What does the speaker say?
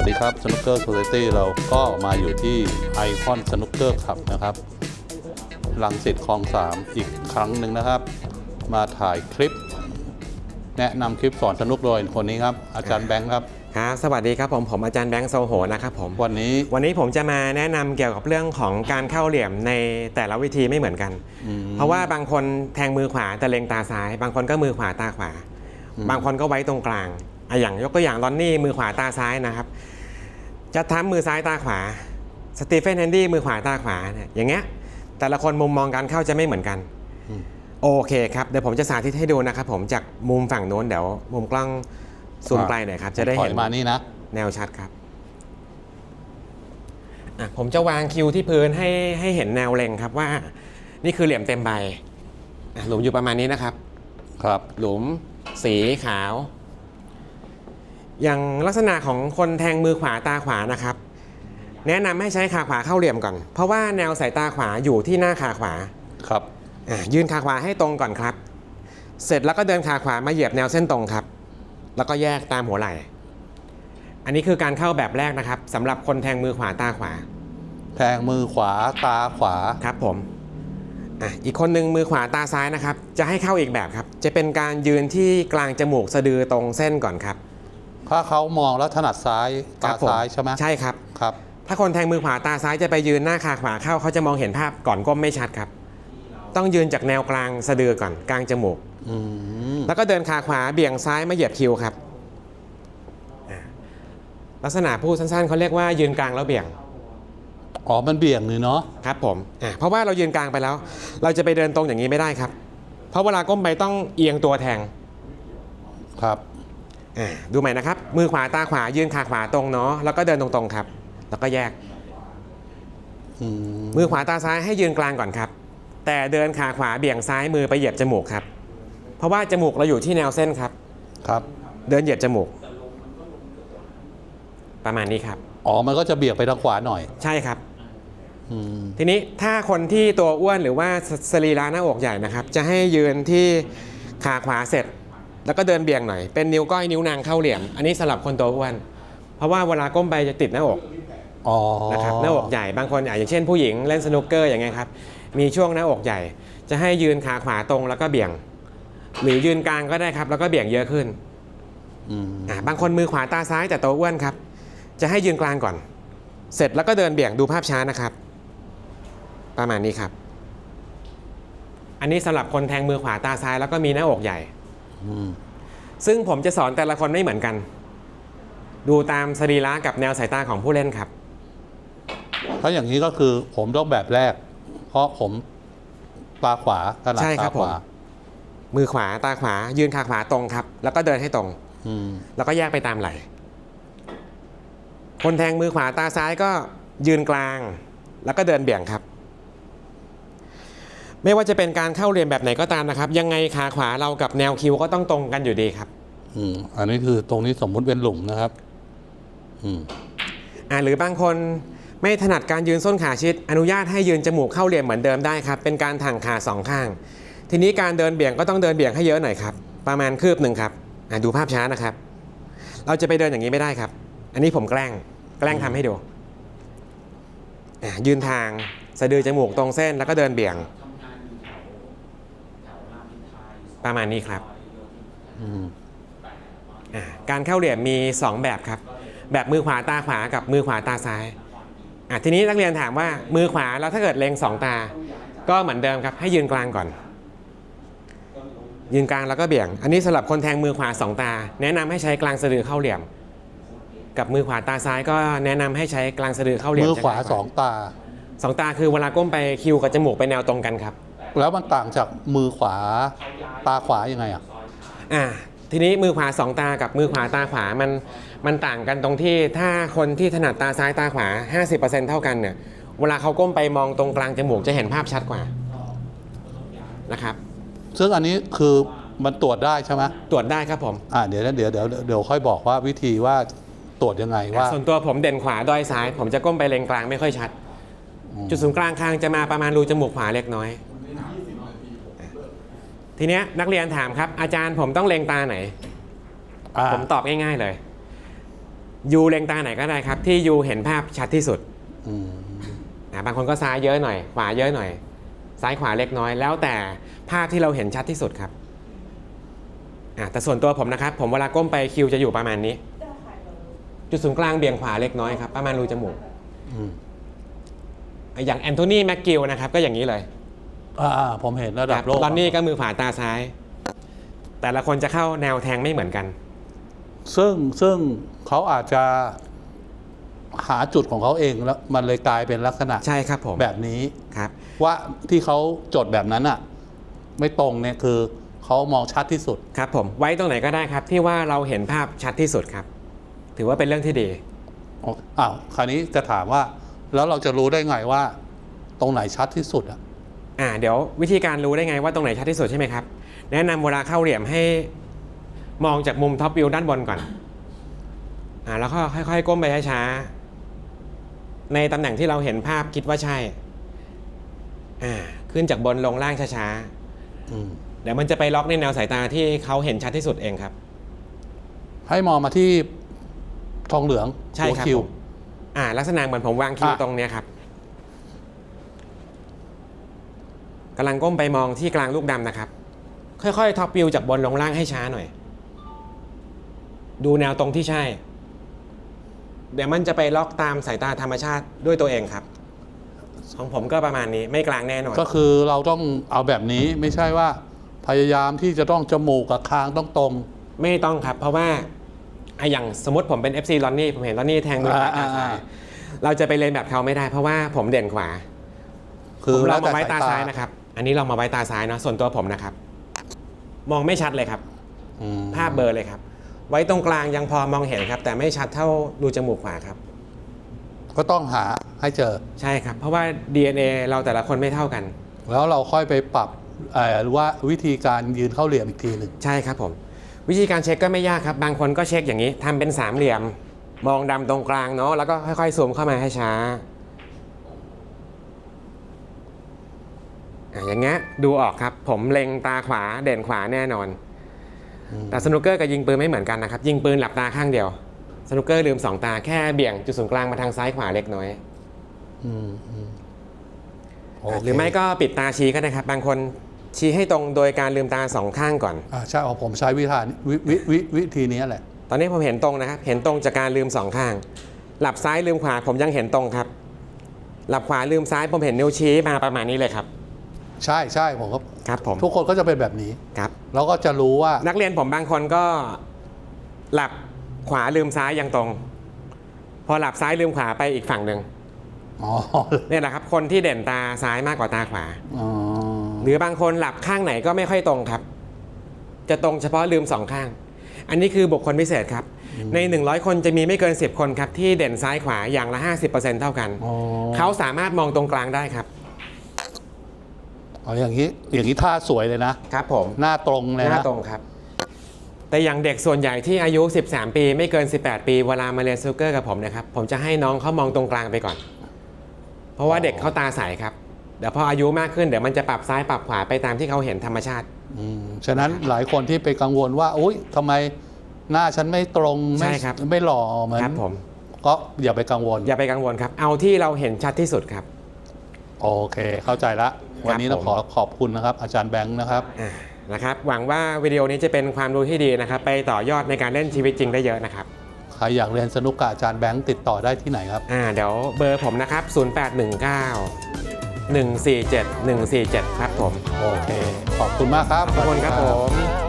ครับสนุกเกอร์โซ c i ตี้เราก็มาอยู่ที่ไอคอนสนุกเกอร์ขับนะครับลังสิตคลองสามอีกครั้งหนึ่งนะครับ มาถ่ายคลิป แนะนำคลิปสอนสนุกโดยคนนี้ครับ อาจารย์แบงค์ครับครับสวัสดีครับผมผมอาจารย์แบงค์โซโหนะครับผมวันนี้วันนี้ผมจะมาแนะนำเกี่ยวกับเรื่องของการเข้าเหลี่ยมในแต่ละวิธีไม่เหมือนกันอืมเพราะว่าบางคนแทงมือขวาแต่เล็งตาซ้าย บางคนก็มือขวาตาขวาอืมบางคนก็ไว้ตรงกลาง อะอย่างยกตัวอย่างลอนนี่มือขวาตาซ้ายนะครับ จะทำมือซ้ายตาขวา สตีเฟนแฮนดี้มือขวาตาขวาเนี่ยอย่างเงี้ย แต่ละคนมุมมองการเข้าจะไม่เหมือนกันอืมโอเคครับ เดี๋ยวผมจะสาธิตให้ดูนะครับผมจากมุมฝั่งโน้นเดี๋ยวมุมกล้องซูมไกลหน่อยครับ จะได้ถอเห็ยนมานี่นะแนวชัดครับอะผมจะวางคิวที่พื้นให้ให้เห็นแนวเล็งครับว่า นี่คือเหลี่ยมเต็มใบอะหลุมอยู่ประมาณนี้นะครับ ครับ หลุมสีขาว อย่างลักษณะของคนแทงมือขวาตาขวานะครับ แนะนำให้ใช้ขาขวาเข้าเหลี่ยมก่อน เพราะว่าแนวสายตาขวาอยู่ที่หน้าขาขวาครับอะยืนขาขวาให้ตรงก่อนครับ เสร็จแล้วก็เดินขาขวามาเหยียบแนวเส้นตรงครับ แล้วก็แยกตามหัวไหล่อันนี้คือการเข้าแบบแรกนะครับสำหรับคนแทงมือขวาตาขวา แทงมือขวาตาขวาครับผมอะอีกคนหนึ่งมือขวาตาซ้ายนะครับ จะให้เข้าอีกแบบครับ จะเป็นการยืนที่กลางจมูกสะดือตรงเส้นก่อนครับ ถ้าเขามองแล้วถนัดซ้ายครัตาบผมซ้ายใช่ไหมใช่ครับครับ ถ้าคนแทงมือขวาตาซ้ายจะไปยืนหน้าขาขวาเข้าเขาจะมองเห็นภาพก่อนก้มไม่ชัดครับ ต้องยืนจากแนวกลางสะดือก่อนกลางจมูกอืมแล้วก็เดินขาขวาเบี่ยงซ้ายมาเหยียบคิวครับอ่าลักษณะพูดสั้นๆเขาเรียกว่ายืนกลางแล้วเบี่ยงอ๋อมันเบี่ยงนี่เนาะครับผมอ่าเพราะว่าเรายืนกลางไปแล้ว เราจะไปเดินตรงอย่างนี้ไม่ได้ครับ เพราะเวลาก้มไปต้องเอียงตัวแทงครับอ่า ดูใหม่นะครับ มือขวาตาขวายืนขาขวาตรงเนาะแล้วก็เดินตรงๆครับ แล้วก็แยกอืมมือขวาตาซ้ายให้ยืนกลางก่อนครับ แต่เดินขาขวาเบี่ยงซ้ายมือไปเหยียบจมูกครับ เพราะว่าจมูกเราอยู่ที่แนวเส้นครับ ครับ เดินเหยียบจมูก ประมาณนี้ครับ อ๋อ มันก็จะเบี่ยงไปทางขวาหน่อย ใช่ครับอืมทีนี้ถ้าคนที่ตัวอ้วนหรือว่าสสรีระหน้าอกใหญ่นะครับ จะให้ยืนที่ขาขวาเสร็จ แล้วก็เดินเบี่ยงหน่อย เป็นนิ้วก้อยนิ้วนางเข้าเหลี่ยม อันนี้สำหรับคนตัวอ้วน เพราะว่าเวลาก้มไปจะติดหน้าอกอ๋อนะครับ หน้าอกใหญ่ บางคนอะอย่างเช่นผู้หญิงเล่นสนุกเกอร์อย่างเงี้ยครับ มีช่วงหน้าอกใหญ่ จะให้ยืนขาขวาตรงแล้วก็เบี่ยง หรือยืนกลางก็ได้ครับ แล้วก็เบี่ยงเยอะขึ้นอืมอะบางคนมือขวาตาซ้ายแต่ตัวอ้วนครับ จะให้ยืนกลางก่อน เสร็จแล้วก็เดินเบี่ยงดูภาพช้านะครับ ประมาณนี้ครับ อันนี้สำหรับคนแทงมือขวาตาซ้ายแล้วก็มีหน้าอกใหญ่อืม ซึ่งผมจะสอนแต่ละคนไม่เหมือนกัน ดูตามสรีระกับแนวสายตาของผู้เล่นครับ ถ้าอย่างนี้ก็คือผมต้องแบบแรก เพราะผมตาขวาถนัดใช่คตารับขวาผมมือขวาตาขวา ยืนขาขวาตรงครับ แล้วก็เดินให้ตรง อืมแล้วก็แยกไปตามไหล คนแทงมือขวาตาซ้ายก็ยืนกลาง แล้วก็เดินเบี่ยงครับ ไม่ว่าจะเป็นการเข้าเรียนแบบไหนก็ตามนะครับ ยังไงขาขวาเรากับแนวคิวก็ต้องตรงกันอยู่ดีครับ อืมอันนี้คือตรงนี้สมมุติเป็นหลุมนะครับ อืมอ่าหรือบางคนไม่ถนัดการยืนส้นขาชิด อนุญาตให้ยืนจมูกเข้าเรียนเหมือนเดิมได้ครับ เป็นการถังขาสองข้าง ทีนี้การเดินเบี่ยงก็ต้องเดินเบี่ยงให้เยอะหน่อยครับ ประมาณคืบหนึ่งครับอ่าดูภาพช้านะครับ เราจะไปเดินอย่างนี้ไม่ได้ครับ อันนี้ผมแกล้ง แกล้งทำให้ดูอ่ายืนทางสะดือจมูกตรงเส้นแล้วก็เดินเบี่ยง ประมาณนี้ครับอืมอ่าการเข้าเหลี่ยมมี 2 แบบครับ แบบมือขวาตาขวากับมือขวาตาซ้ายอะทีนี้นักเรียนถามว่ามือขวาแล้วถ้าเกิดเล็งสองตา ก็เหมือนเดิมครับ ให้ยืนกลางก่อน ยืนกลางแล้วก็เบี่ยง อันนี้สำหรับคนแทงมือขวาสองตา แนะนำให้ใช้กลางสะดือเข้าเหลี่ยม กับมือขวาตาซ้ายก็แนะนำให้ใช้กลางสะดือเข้าเหลี่ยมมือขวาจะง่ยกสองตาสองตาคือเวลาก้มไปคิวกับจมูกไปแนวตรงกันครับ แล้วมันต่างจากมือขวาตาขวายังไงอะอ่าทีนี้มือขวาสองตากับมือขวาตาขวามันมันต่างกันตรงที่ถ้าคนที่ถนัดตาซ้ายตาขวา 50%เท่ากันเนี่ยเวลาเขาก้มไปมองตรงกลางจมูกจะเห็นภาพชัดกว่านะครับ ซึ่งอันนี้คือมันตรวจได้ใช่ไหมตรวจได้ครับผมอ่าเดี๋ยวนะเดี๋ยวเดี๋ยวเดี๋ยวค่อยบอกว่าวิธีว่าตรวจยังไงว่าส่วนตัวผมเด่นขวาด้อยซ้าย ผมจะก้มไปเลงกลางไม่ค่อยชัด จุดศูนย์กลางคางจะมาประมาณรูจมูกขวาเล็กน้อย ทีเนี้ยนักเรียนถามครับ อาจารย์ผมต้องเลงตาไหน อ่าผมตอบง่ายๆเลยยูเล็งตาไหนก็ได้ครับ ที่ยูเห็นภาพชัดที่สุดอืมอ่าบางคนก็ซ้ายเยอะหน่อย ขวาเยอะหน่อย ซ้ายขวาเล็กน้อย แล้วแต่ภาพที่เราเห็นชัดที่สุดครับอ่าแต่ส่วนตัวผมนะครับ ผมเวลาก้มไปคิวจะอยู่ประมาณนี้ จุดศูนย์กลางเบี่ยงขวาเล็กน้อยครับประมาณรูจมูก อืม อย่างแอนโทนีแม็กกิลนะครับก็อย่างนี้เลย อ่าผมเห็นระดับโลกตอนนี้ก็มือขวาตาซ้าย แต่ละคนจะเข้าแนวแทงไม่เหมือนกัน ซึ่งซึ่งเขาอาจจะหาจุดของเขาเองแล้วมันเลยกลายเป็นลักษณะใช่ครับผมแบบนี้ครับ ว่าที่เขาจดแบบนั้นอะ ไม่ตรงเนี่ยคือเขามองชัดที่สุดครับ ผมไว้ตรงไหนก็ได้ครับ ที่ว่าเราเห็นภาพชัดที่สุดครับ ถือว่าเป็นเรื่องที่ดีอ้าวคราวนี้จะถามว่า แล้วเราจะรู้ได้ไงว่า ตรงไหนชัดที่สุดอะ อ่าเดี๋ยววิธีการรู้ได้ไงว่าตรงไหนชัดที่สุดใช่ไหมครับ แนะนำเวลาเข้าเหลี่ยมให้มองจากมุมท็อปวิวด้านบนก่อนอ่าแล้วก็ค่อยๆ ก้มไปช้าๆในตำแหน่งที่เราเห็นภาพคิดว่าใช่อ่าขึ้นจากบนลงล่างช้าอืมๆเดี๋ยวมันจะไปล็อกในแนวสายตาที่เขาเห็นชัดที่สุดเองครับ ให้มองมาที่ทองเหลืองใช่หัวครับคิวผมอ่าลักษณะเหมือนผมวางคิวอะตรงเนี้ยครับ กำลังก้มไปมองที่กลางลูกดำนะครับ ค่อยๆท็อปวิวจากบนลงล่างให้ช้าหน่อย ดูแนวตรงที่ใช่ เดี๋ยวมันจะไปล็อกตามสายตาธรรมชาติด้วยตัวเองครับ ของผมก็ประมาณนี้ไม่กลางแน่นอน ก็คือเราต้องเอาแบบนี้ไม่ใช่ว่า พยายามที่จะต้องจมูกกับคางต้องตรง ไม่ต้องครับ เพราะว่าอะอย่างสมมติผมเป็น FC ลอนนี่ผมเห็นลอนนี่แทงมือขวาอ่าตาซ้ายอ่าเราจะไปเรียนแบบเขาไม่ได้ เพราะว่าผมเด่นขวาคือผมลแล้องแต่มาไว้ตาซ้ายนะครับ อันนี้ลองมาไว้ตาซ้ายเนาะส่วนตัวผมนะครับ มองไม่ชัดเลยครับอืมภาพเบลอเลยครับ ไว้ตรงกลางยังพอมองเห็นครับ แต่ไม่ชัดเท่ารูจมูกขวาครับ ก็ต้องหาให้เจอ ใช่ครับ เพราะว่า DNA เราแต่ละคนไม่เท่ากัน แล้วเราค่อยไปปรับเอ่อหรือว่าวิธีการยืนเข้าเหลี่ยมอีกทีหนึ่งใช่ครับผม วิธีการเช็คก็ไม่ยากครับ บางคนก็เช็คอย่างนี้ทำเป็นสามเหลี่ยม มองดำตรงกลางเนาะแล้วก็ค่อยๆซูมเข้ามาให้ช้า อะอย่างเงี้ยดูออกครับ ผมเล็งตาขวาเด่นขวาแน่นอน แต่สนุกเกอร์กับยิงปืนไม่เหมือนกันนะครับ ยิงปืนหลับตาข้างเดียว สนุกเกอร์ลืมสองตาแค่เบี่ยงจุดศูนย์กลางมาทางซ้ายขวาเล็กน้อยอืมอืมโเคหรือไม่ก็ปิดตาชี้ก็ได้ครับ บางคนชี้ให้ตรงโดยการลืมตาสองข้างก่อนอ่าใช่เอาผมใช้วิธีวิวิวิวิธีนี้แหละ ตอนนี้ผมเห็นตรงนะครับเห็นตรงจากการลืมสองข้าง หลับซ้ายลืมขวาผมยังเห็นตรงครับ หลับขวาลืมซ้ายผมเห็นนิ้วชี้มาประมาณนี้เลยครับ ใช่ใช่ผมก็ครับผมทุกคนก็จะเป็นแบบนี้ครับแล้วก็จะรู้ว่านักเรียนผมบางคนก็หลับขวาลืมซ้ายยังตรง พอหลับซ้ายลืมขวาไปอีกฝั่งหนึ่งอ๋อเนี่ยแหละครับ คนที่เด่นตาซ้ายมากกว่าตาขวาอ๋อหรือบางคนหลับข้างไหนก็ไม่ค่อยตรงครับ จะตรงเฉพาะลืมสองข้าง อันนี้คือบุคคลพิเศษครับ ใน 100 คนจะมีไม่เกิน 10 คนครับ ที่เด่นซ้ายขวาอย่างละ 50%เท่ากันอ๋อเขาสามารถมองตรงกลางได้ครับ เอาอย่างนี้อย่างนี้ท่าสวยเลยนะ ครับผมหน้าตรงเลยหน้านะตรงครับ แต่อย่างเด็กส่วนใหญ่ที่อายุ 13 ปี ไม่เกิน 18 ปีเวลามาเรียนสนุกเกอร์กับผมนะครับ ผมจะให้น้องเขามองตรงกลางไปก่อน เพราะว่าเด็กเขาตาใสครับเดี๋ยวพออายุมากขึ้นเดี๋ยวมันจะปรับซ้ายปรับขวาไปตามที่เขาเห็นธรรมชาติ อืมฉะนั้นหลายคนที่ไปกังวลว่าอุ้ยทำไมหน้าฉันไม่ตรงใช่ไม่ครับ ไม่หล่อเหมือนครับผม ก็อย่าไปกังวลอย่าไปกังวลครับ เอาที่เราเห็นชัดที่สุดครับ โอเค เข้าใจละ วันนี้ผเรามขอขอบคุณนะครับ อาจารย์แบงค์นะครับอ่านะครับ หวังว่าวิดีโอนี้จะเป็นความรู้ที่ดีนะครับ ไปต่อยอดในการเล่นชีวิตจริงได้เยอะนะครับ ใครอยากเรียนสนุกกับอาจารย์แบงค์ติดต่อได้ที่ไหนครับ อ่า เดี๋ยวเบอร์ผมนะครับ 0819 147 147 ครับผม โอเค ขอบคุณมากครับ ขอบคุณครับสผวัสดีม